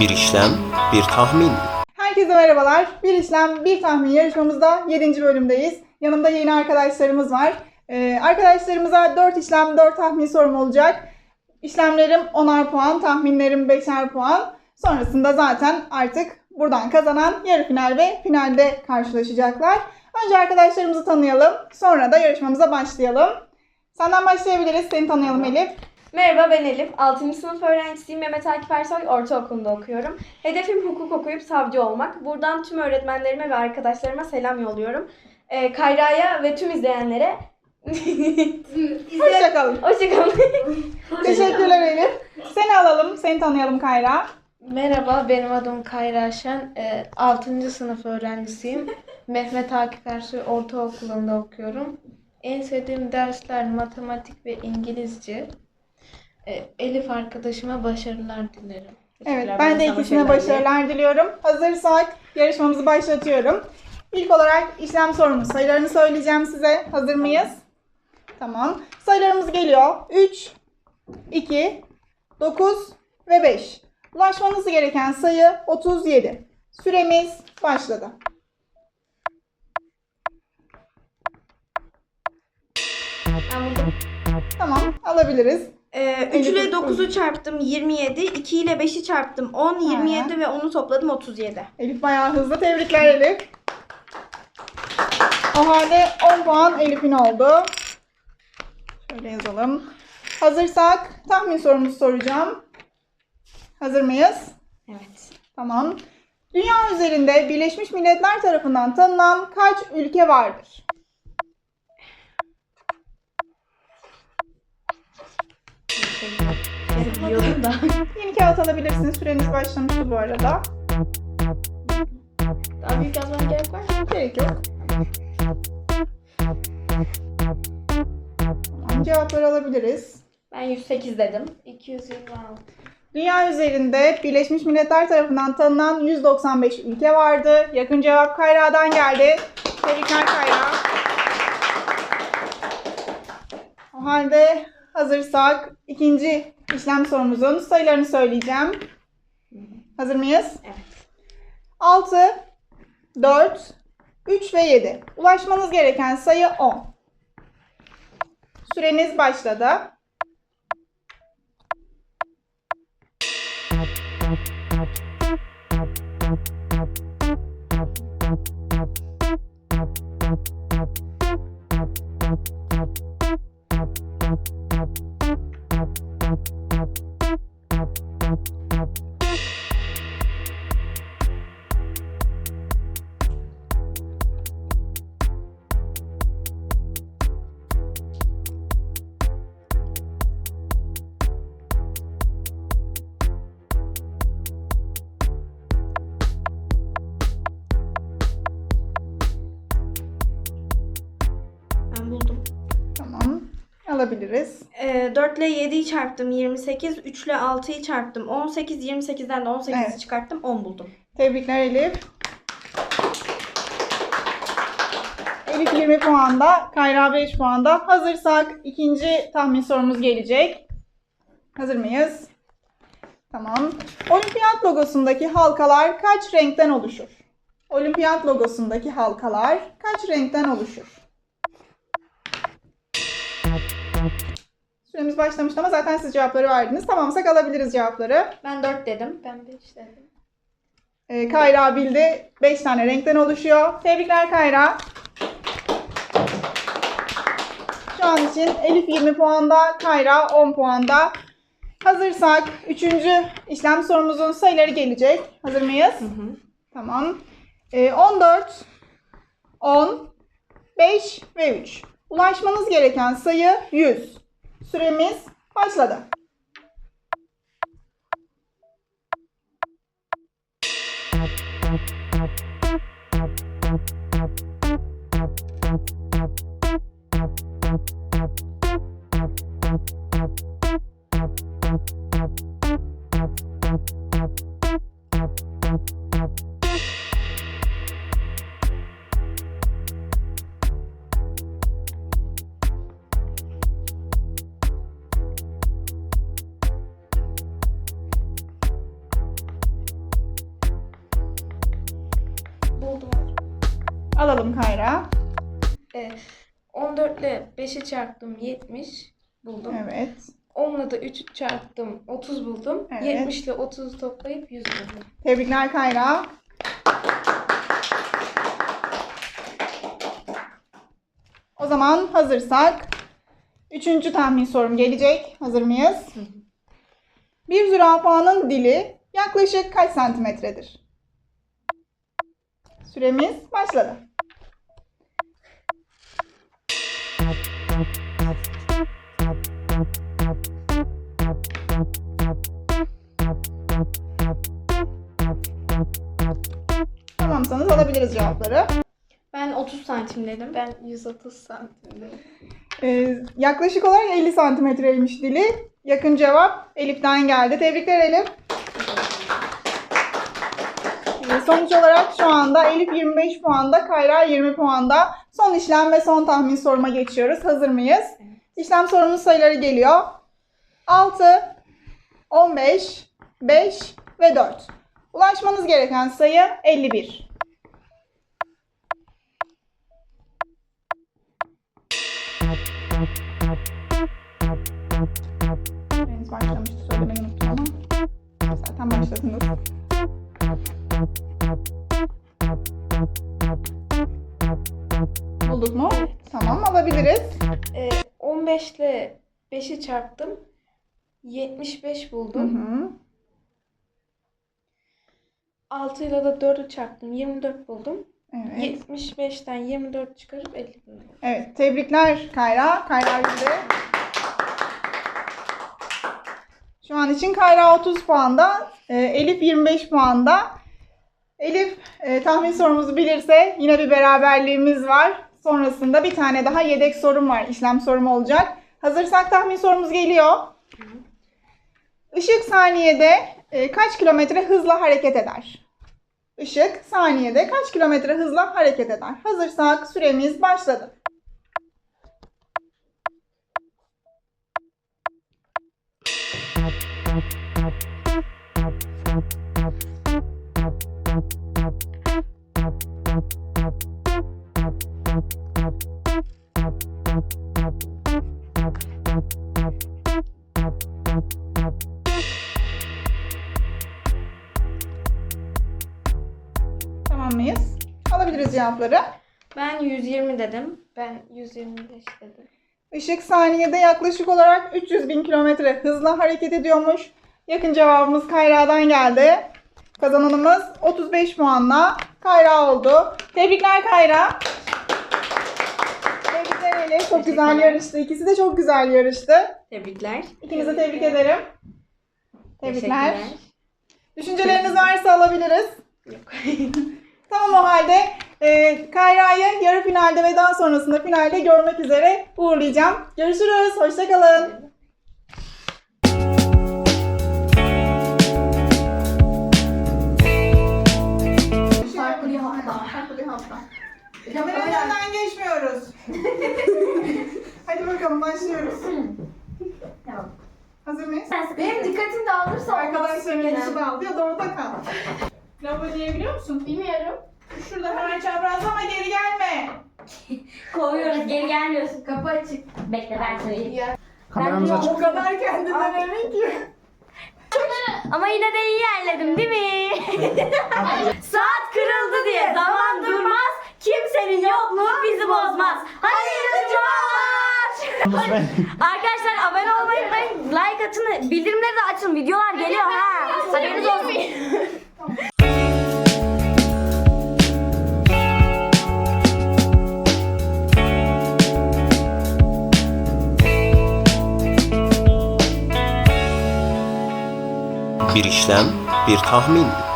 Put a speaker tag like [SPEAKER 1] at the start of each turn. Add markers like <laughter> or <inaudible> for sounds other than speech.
[SPEAKER 1] Bir işlem, bir tahmin.
[SPEAKER 2] Herkese merhabalar. Bir işlem, bir tahmin yarışmamızda 7. bölümdeyiz. Yanımda yeni arkadaşlarımız var. Ee, arkadaşlarımıza 4 işlem, 4 tahmin sorum olacak. İşlemlerim 10'ar puan, tahminlerim 5'er puan. Sonrasında zaten artık buradan kazanan yarı final ve finalde karşılaşacaklar. Önce arkadaşlarımızı tanıyalım. Sonra da yarışmamıza başlayalım. Senden başlayabiliriz. Seni tanıyalım Elif.
[SPEAKER 3] Merhaba ben Elif. 6. sınıf öğrencisiyim. Mehmet Akif Ersoy Ortaokulu'nda okuyorum. Hedefim hukuk okuyup savcı olmak. Buradan tüm öğretmenlerime ve arkadaşlarıma selam yolluyorum. Ee, Kayra'ya ve tüm izleyenlere <laughs>
[SPEAKER 2] Hoşçakalın.
[SPEAKER 3] Hoşçakalın. <laughs>
[SPEAKER 2] Teşekkürler Elif. Seni alalım. Seni tanıyalım Kayra.
[SPEAKER 4] Merhaba, benim adım Kayra Şen. Ee, 6. sınıf öğrencisiyim. <laughs> Mehmet Akif Ersoy Ortaokulu'nda okuyorum. En sevdiğim dersler matematik ve İngilizce. Ee, Elif arkadaşıma başarılar dilerim.
[SPEAKER 2] Evet, ben de ikisine
[SPEAKER 3] başarılar
[SPEAKER 2] diliyorum. Hazırsak yarışmamızı başlatıyorum. İlk olarak işlem sorumuz sayılarını söyleyeceğim size. Hazır mıyız? Tamam. Sayılarımız geliyor. 3, 2, 9 ve 5. Ulaşmanız gereken sayı 37. Süremiz başladı. Tamam, alabiliriz.
[SPEAKER 3] Ee, 3 ile 9'u çarptım 27. 2 ile 5'i çarptım 10. 27 ve 10'u topladım 37.
[SPEAKER 2] Elif bayağı hızlı. Tebrikler Elif. O halde 10 puan Elif'in oldu. Şöyle yazalım. Hazırsak tahmin sorumuzu soracağım. Hazır mıyız?
[SPEAKER 3] Evet.
[SPEAKER 2] Tamam. Dünya üzerinde Birleşmiş Milletler tarafından tanınan kaç ülke vardır?
[SPEAKER 3] Da. <laughs>
[SPEAKER 2] Yeni kağıt alabilirsiniz. Süreniz başlamıştı bu arada.
[SPEAKER 3] Daha büyük yazmam gerek var mı?
[SPEAKER 2] Gerek yok. Tamam, cevapları alabiliriz.
[SPEAKER 3] Ben 108 dedim.
[SPEAKER 4] 226.
[SPEAKER 2] Dünya üzerinde Birleşmiş Milletler tarafından tanınan 195 ülke vardı. Yakın cevap Kayra'dan geldi. Tebrikler Kayra. O halde hazırsak ikinci işlem sorumuzun sayılarını söyleyeceğim. Hazır mıyız?
[SPEAKER 3] Evet.
[SPEAKER 2] 6, 4, 3 ve 7. Ulaşmanız gereken sayı 10. Süreniz başladı. Alabiliriz.
[SPEAKER 3] Ee, 4 ile 7'yi çarptım 28. 3 ile 6'yı çarptım 18. 28'den de 18'i
[SPEAKER 2] Evet.
[SPEAKER 3] çıkarttım 10 buldum.
[SPEAKER 2] Tebrikler Elif. Elif 20 puanda, Kayra 5 puanda. Hazırsak ikinci tahmin sorumuz gelecek. Hazır mıyız? Tamam. Olimpiyat logosundaki halkalar kaç renkten oluşur? Olimpiyat logosundaki halkalar kaç renkten oluşur? Süremiz başlamıştı ama zaten siz cevapları verdiniz. Tamamsak alabiliriz cevapları.
[SPEAKER 3] Ben 4 dedim.
[SPEAKER 4] Ben 5 dedim.
[SPEAKER 2] Ee, Kayra bildi. 5 tane renkten oluşuyor. Tebrikler Kayra. Şu an için Elif 20 puanda, Kayra 10 puanda. Hazırsak 3. işlem sorumuzun sayıları gelecek. Hazır mıyız?
[SPEAKER 3] Hı hı.
[SPEAKER 2] Tamam. Ee, 14, 10, 5 ve 3. Ulaşmanız gereken sayı 100. Süremiz başladı. Alalım Kayra.
[SPEAKER 4] E, 14 ile 5'i çarptım 70 buldum.
[SPEAKER 2] Evet.
[SPEAKER 4] 10 ile de 3'ü çarptım 30 buldum.
[SPEAKER 2] Evet.
[SPEAKER 4] 70 ile 30'u toplayıp 100 buldum.
[SPEAKER 2] Tebrikler Kayra. O zaman hazırsak üçüncü tahmin sorum gelecek. Hazır mıyız? Bir zürafanın dili yaklaşık kaç santimetredir? Süremiz başladı. Tamamsanız alabiliriz cevapları.
[SPEAKER 3] Ben 30 santim dedim.
[SPEAKER 4] Ben 130 santimdeyim.
[SPEAKER 2] Ee, yaklaşık olarak 50 santimetreymiş dili. Yakın cevap Elif'ten geldi. Tebrikler Elif. Ee, sonuç olarak şu anda Elif 25 puanda, Kayra 20 puanda. Son işlem ve son tahmin soruma geçiyoruz. Hazır mıyız? İşlem sorunun sayıları geliyor. 6, 15, 5 ve 4. Ulaşmanız gereken sayı 51. Henüz başlamıştı söylemeyi unuttum ama zaten başladınız. Bulduk mu? Tamam alabiliriz.
[SPEAKER 4] E, 15 ile 5'i çarptım 75
[SPEAKER 2] Hı
[SPEAKER 4] buldum.
[SPEAKER 2] hı.
[SPEAKER 4] 6 ile de 4'ü çarptım 24 buldum.
[SPEAKER 2] Evet.
[SPEAKER 4] 75'ten 24 çıkarıp 50 buldum.
[SPEAKER 2] Evet. Tebrikler Kayra. Kayra bildi. Şu an için Kayra 30 puanda. e, Elif 25 puanda. Elif tahmin sorumuzu bilirse yine bir beraberliğimiz var. Sonrasında bir tane daha yedek sorum var. İşlem sorum olacak. Hazırsak tahmin sorumuz geliyor. Işık saniyede e, kaç kilometre hızla hareket eder? Işık saniyede kaç kilometre hızla hareket eder? Hazırsak süremiz başladı. Tamam mıyız? Alabiliriz cevapları.
[SPEAKER 3] Ben 120 dedim.
[SPEAKER 4] Ben 125 dedim.
[SPEAKER 2] Işık saniyede yaklaşık olarak 300 bin kilometre hızla hareket ediyormuş. Yakın cevabımız Kayra'dan geldi. Kazananımız 35 puanla Kayra oldu. Tebrikler Kayra. Tebrikler Elif. Çok güzel yarıştı. İkisi de çok güzel yarıştı.
[SPEAKER 3] Tebrikler.
[SPEAKER 2] İkinize tebrik ederim. Tebrikler. Düşünceleriniz varsa alabiliriz.
[SPEAKER 3] Yok. <laughs>
[SPEAKER 2] Tamam o halde e, Kayra'yı yarı finalde ve daha sonrasında finalde görmek üzere uğurlayacağım. Görüşürüz. Hoşçakalın. Farklı bir hafta. Farklı bir hafta. Kameranın önünden geçmiyoruz. <laughs> Hadi bakalım başlıyoruz.
[SPEAKER 5] Tamam.
[SPEAKER 2] Hazır mıyız?
[SPEAKER 5] Benim dikkatim dağılırsa
[SPEAKER 2] Arkadaşların yarışı dağıldı ya da orada kal. <laughs> Lavabo niye biliyor musun?
[SPEAKER 5] Bilmiyorum.
[SPEAKER 2] Şurada hemen çaprazda ama geri gelme. <laughs>
[SPEAKER 5] Kovuyoruz geri gelmiyorsun. Kapı açık. Bekle ben söyleyeyim.
[SPEAKER 1] Kameramız açık.
[SPEAKER 2] O kadar kendinden emin ki.
[SPEAKER 5] Ama yine de iyi yerledim değil mi? <laughs> Saat kırıldı diye zaman durmaz. Kimsenin yokluğu bizi bozmaz. Hayırlı cumalar. Arkadaşlar abone olmayı unutmayın. Like atın. Bildirimleri de açın. Videolar geliyor ha. <laughs>
[SPEAKER 1] Bir işlem, bir tahmin.